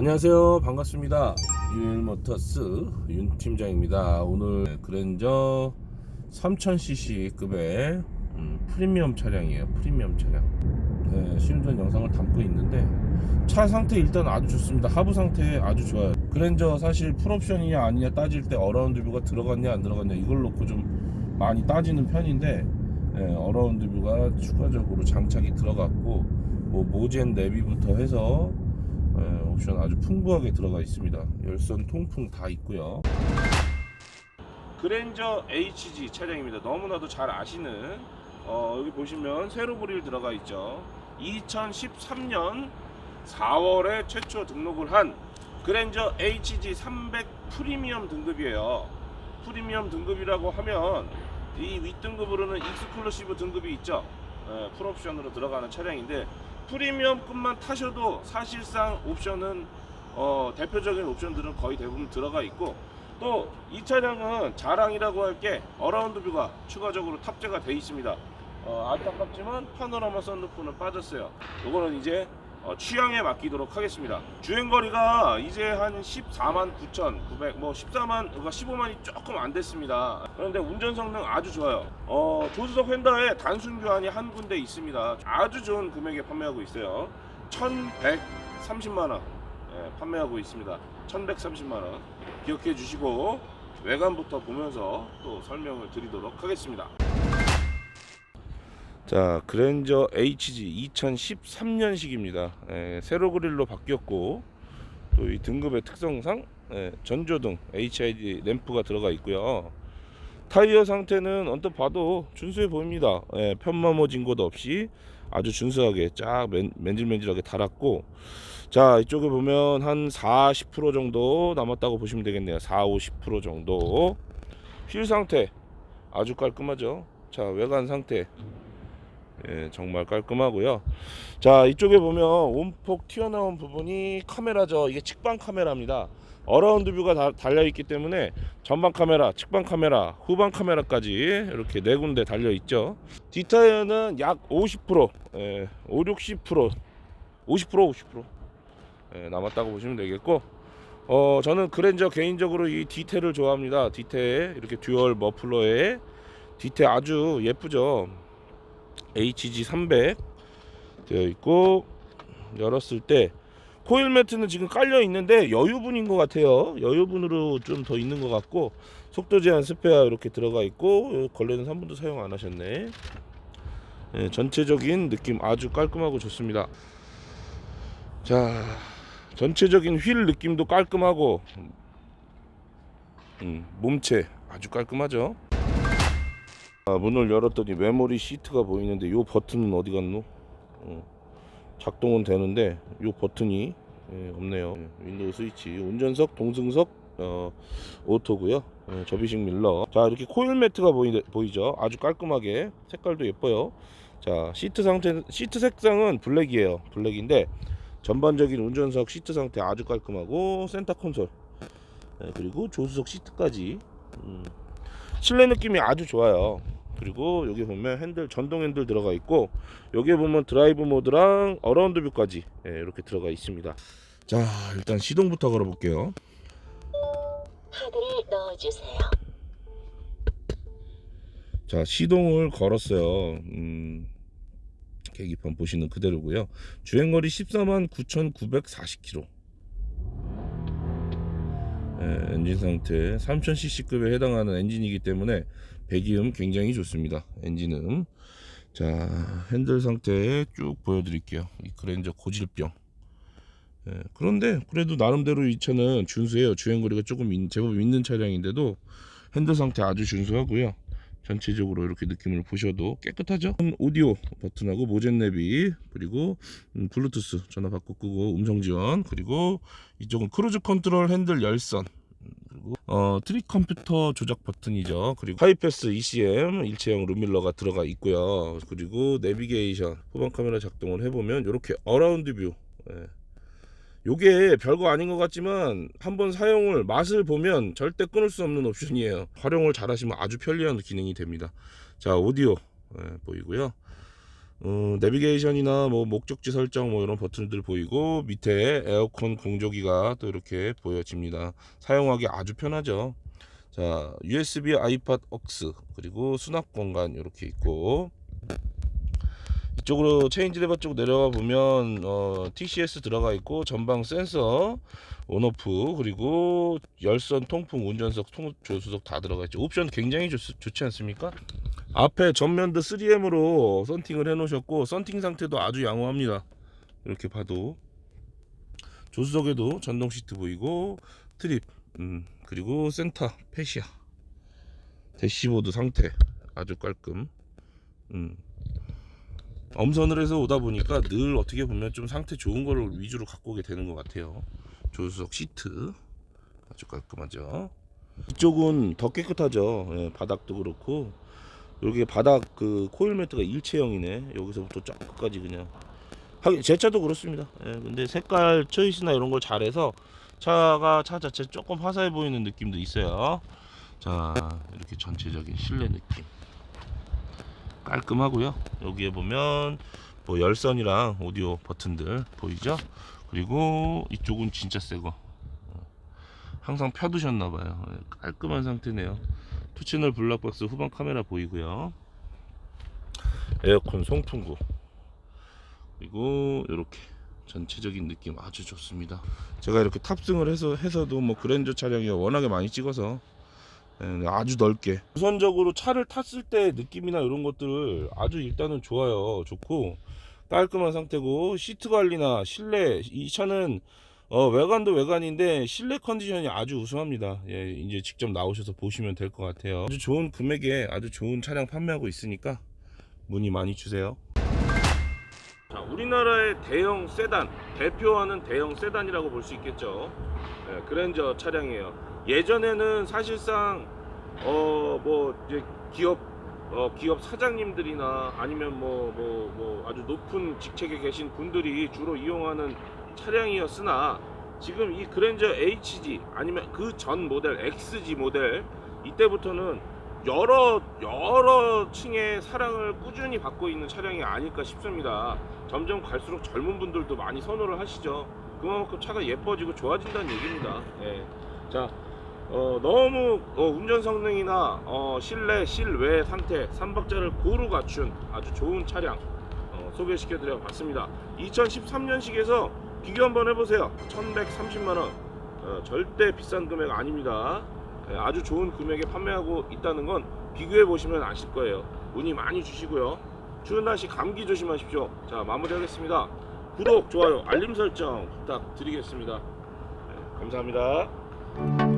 안녕하세요. 반갑습니다. 유일모터스 윤 팀장입니다. 오늘 그랜저 3000cc급의 음, 프리미엄 차량이에요. 프리미엄 차량. 네, 시운전 영상을 담고 있는데 차 상태 일단 아주 좋습니다. 하부 상태 아주 좋아요. 그랜저 사실 풀옵션이냐 아니냐 따질 때 어라운드 뷰가 들어갔냐 안 들어갔냐 이걸 놓고 좀 많이 따지는 편인데 예, 어라운드 뷰가 추가적으로 장착이 들어갔고 뭐 모젠 내비부터 해서 예, 옵션 아주 풍부하게 들어가 있습니다. 열선 통풍 다 있고요. 그랜저 HG 차량입니다. 너무나도 잘 아시는 어, 여기 보시면 세로 그릴 들어가 있죠. 2013년 4월에 최초 등록을 한 그랜저 HG 300 프리미엄 등급이에요. 프리미엄 등급이라고 하면 이 윗등급으로는 익스클루시브 등급이 있죠. 예, 풀옵션으로 들어가는 차량인데 프리미엄급만 타셔도 사실상 옵션은 어, 대표적인 옵션들은 거의 대부분 들어가 있고 또 이 차량은 자랑이라고 할 게 어라운드 뷰가 추가적으로 탑재가 돼 있습니다. 어, 안타깝지만 파노라마 선루프는 빠졌어요. 이거는 이제 어, 취향에 맡기도록 하겠습니다. 주행 거리가 이제 한 14만 9,900, 뭐 14만, 그러니까 15만이 조금 안 됐습니다. 그런데 운전 성능 아주 좋아요. 어, 조수석 휀다에 단순 교환이 한 군데 있습니다. 아주 좋은 금액에 판매하고 있어요. 1,130만 원 예, 판매하고 있습니다. 1,130만 원 기억해 주시고 외관부터 보면서 또 설명을 드리도록 하겠습니다. 자, 그랜저 HG 2013년식입니다. 예, 세로 그릴로 바뀌었고 또 이 등급의 특성상 예, 전조등 HID 램프가 들어가 있고요. 타이어 상태는 언뜻 봐도 준수해 보입니다. 예, 편마모진 곳 없이 아주 준수하게 쫙 맨, 맨질맨질하게 달았고 자 이쪽에 보면 한 40% 정도 남았다고 보시면 되겠네요 4, 50% 정도 휠 상태 아주 깔끔하죠 자 외관 상태 예, 정말 깔끔하고요. 자, 이쪽에 보면 온폭 튀어나온 부분이 카메라죠. 이게 측방 카메라입니다. 어라운드 뷰가 다 달려 있기 때문에 전방 카메라, 측방 카메라, 후방 카메라까지 이렇게 네 군데 달려 있죠. 뒷타이어는 약 50%, 예, 5, 60%, 50%, 50% 예, 남았다고 보시면 되겠고, 어, 저는 그랜저 개인적으로 이 디테일을 좋아합니다. 디테일 이렇게 듀얼 머플러에 디테일 아주 예쁘죠. HG 300 되어 있고 열었을 때 코일 매트는 지금 깔려 있는데 여유분인 것 같아요. 여유분으로 좀 더 있는 것 같고 속도 제한 스페어 이렇게 들어가 있고 걸레는 3분도 사용 안 하셨네. 예, 전체적인 느낌 아주 깔끔하고 좋습니다. 자, 전체적인 휠 느낌도 깔끔하고 음, 몸체 아주 깔끔하죠. 아, 문을 열었더니 메모리 시트가 보이는데 요 버튼은 어디 갔노? 어, 작동은 되는데 요 버튼이 예, 없네요. 예, 윈도우 스위치, 운전석, 동승석, 어, 오토고요. 예, 접이식 밀러. 자 이렇게 코일 매트가 보이, 보이죠? 아주 깔끔하게 색깔도 예뻐요. 자 시트 상태, 시트 색상은 블랙이에요. 블랙인데 전반적인 운전석 시트 상태 아주 깔끔하고 센터 콘솔 예, 그리고 조수석 시트까지 음, 실내 느낌이 아주 좋아요. 그리고 여기 보면 핸들 전동 핸들 들어가 있고 여기 보면 드라이브 모드랑 어라운드 뷰까지 예, 이렇게 들어가 있습니다. 자 일단 시동부터 걸어 볼게요. 카드를 넣어주세요. 자 시동을 걸었어요. 음, 계기판 보시는 그대로고요. 주행거리 14만 9,940km. 예, 엔진 상태 3000cc급에 해당하는 엔진이기 때문에 배기음 굉장히 좋습니다. 엔진음. 자, 핸들 상태 쭉 보여드릴게요. 이 그랜저 고질병. 예, 그런데 그래도 나름대로 이 차는 준수해요. 주행거리가 조금 있- 제법 있는 차량인데도 핸들 상태 아주 준수하고요. 전체적으로 이렇게 느낌을 보셔도 깨끗하죠. 오디오 버튼하고 모젠 내비 그리고 음, 블루투스 전화 바꿔 끄고 음성 지원 그리고 이쪽은 크루즈 컨트롤 핸들 열선 그리고 어, 트릭 컴퓨터 조작 버튼이죠. 그리고 하이패스 ECM 일체형 룸밀러가 들어가 있고요. 그리고 내비게이션 후방 카메라 작동을 해보면 이렇게 어라운드 뷰. 예. 요게 별거 아닌 것 같지만 한번 사용을 맛을 보면 절대 끊을 수 없는 옵션이에요. 활용을 잘하시면 아주 편리한 기능이 됩니다. 자 오디오 예, 보이고요. 어, 내비게이션이나 뭐 목적지 설정 뭐 이런 버튼들 보이고 밑에 에어컨 공조기가 또 이렇게 보여집니다. 사용하기 아주 편하죠. 자, USB 아이팟 억스 그리고 수납 공간 이렇게 있고 이쪽으로 체인지 레버 쪽 내려가 보면 어, TCS 들어가 있고 전방 센서 온오프 그리고 열선 통풍 운전석 통 조수석 다 들어가 있죠. 옵션 굉장히 좋, 좋지 않습니까? 앞에 전면도 3M으로 썬팅을 해 놓으셨고 썬팅 상태도 아주 양호합니다. 이렇게 봐도. 조수석에도 전동 시트 보이고 트립 음, 그리고 센터 페시아. 대시보드 상태 아주 깔끔. 음. 엄선을 해서 오다 보니까 늘 어떻게 보면 좀 상태 좋은 거를 위주로 갖고 오게 되는 것 같아요. 조수석 시트. 아주 깔끔하죠. 이쪽은 더 깨끗하죠. 예, 바닥도 그렇고 여기 바닥 그 코일 매트가 일체형이네. 여기서부터 쫙 끝까지 그냥. 제 차도 그렇습니다. 예, 근데 색깔 초이스나 이런 걸 잘해서 차가 차 자체 조금 화사해 보이는 느낌도 있어요. 자 이렇게 전체적인 실내 느낌. 깔끔하고요. 여기에 보면 뭐 열선이랑 오디오 버튼들 보이죠? 그리고 이쪽은 진짜 새거. 항상 펴두셨나봐요. 예, 깔끔한 상태네요 투채널 블락박스 후방 카메라 보이고요. 에어컨 송풍구. 그리고 이렇게 전체적인 느낌 아주 좋습니다. 제가 이렇게 탑승을 해서 해서도 뭐 그랜저 차량이 워낙에 많이 찍어서 예, 아주 넓게. 우선적으로 차를 탔을 때 느낌이나 이런 것들을 아주 일단은 좋아요. 좋고 깔끔한 상태고 시트 관리나 실내 이 차는 어, 외관도 외관인데 실내 컨디션이 아주 우수합니다. 예, 이제 직접 나오셔서 보시면 될 것 같아요. 아주 좋은 금액에 아주 좋은 차량 판매하고 있으니까 문의 많이 주세요. 자, 우리나라의 대형 세단 대표하는 대형 세단이라고 볼 수 있겠죠. 예, 그랜저 차량이에요. 예전에는 사실상 어 뭐 이제 기업 어, 기업 사장님들이나 아니면 뭐 뭐 뭐 아주 높은 직책에 계신 분들이 주로 이용하는 차량이었으나 지금 이 그랜저 HG 아니면 그 전 모델 XG 모델 이때부터는 여러 여러 층의 사랑을 꾸준히 받고 있는 차량이 아닐까 싶습니다. 점점 갈수록 젊은 분들도 많이 선호를 하시죠. 그만큼 차가 예뻐지고 좋아진다는 얘기입니다. 예. 자, 어, 너무 어, 운전 성능이나 어, 실내 실외 상태 3박자를 고루 갖춘 아주 좋은 차량 어, 소개시켜 드려 봤습니다 2013년식에서 비교 한번 해보세요. 1130만원. 어, 절대 비싼 금액 아닙니다. 예, 아주 좋은 금액에 판매하고 있다는 건 비교해 보시면 아실 거예요. 문의 많이 주시고요. 추운 날씨 감기 조심하십시오. 자 마무리하겠습니다. 구독 좋아요 알림 설정 부탁드리겠습니다. 네, 감사합니다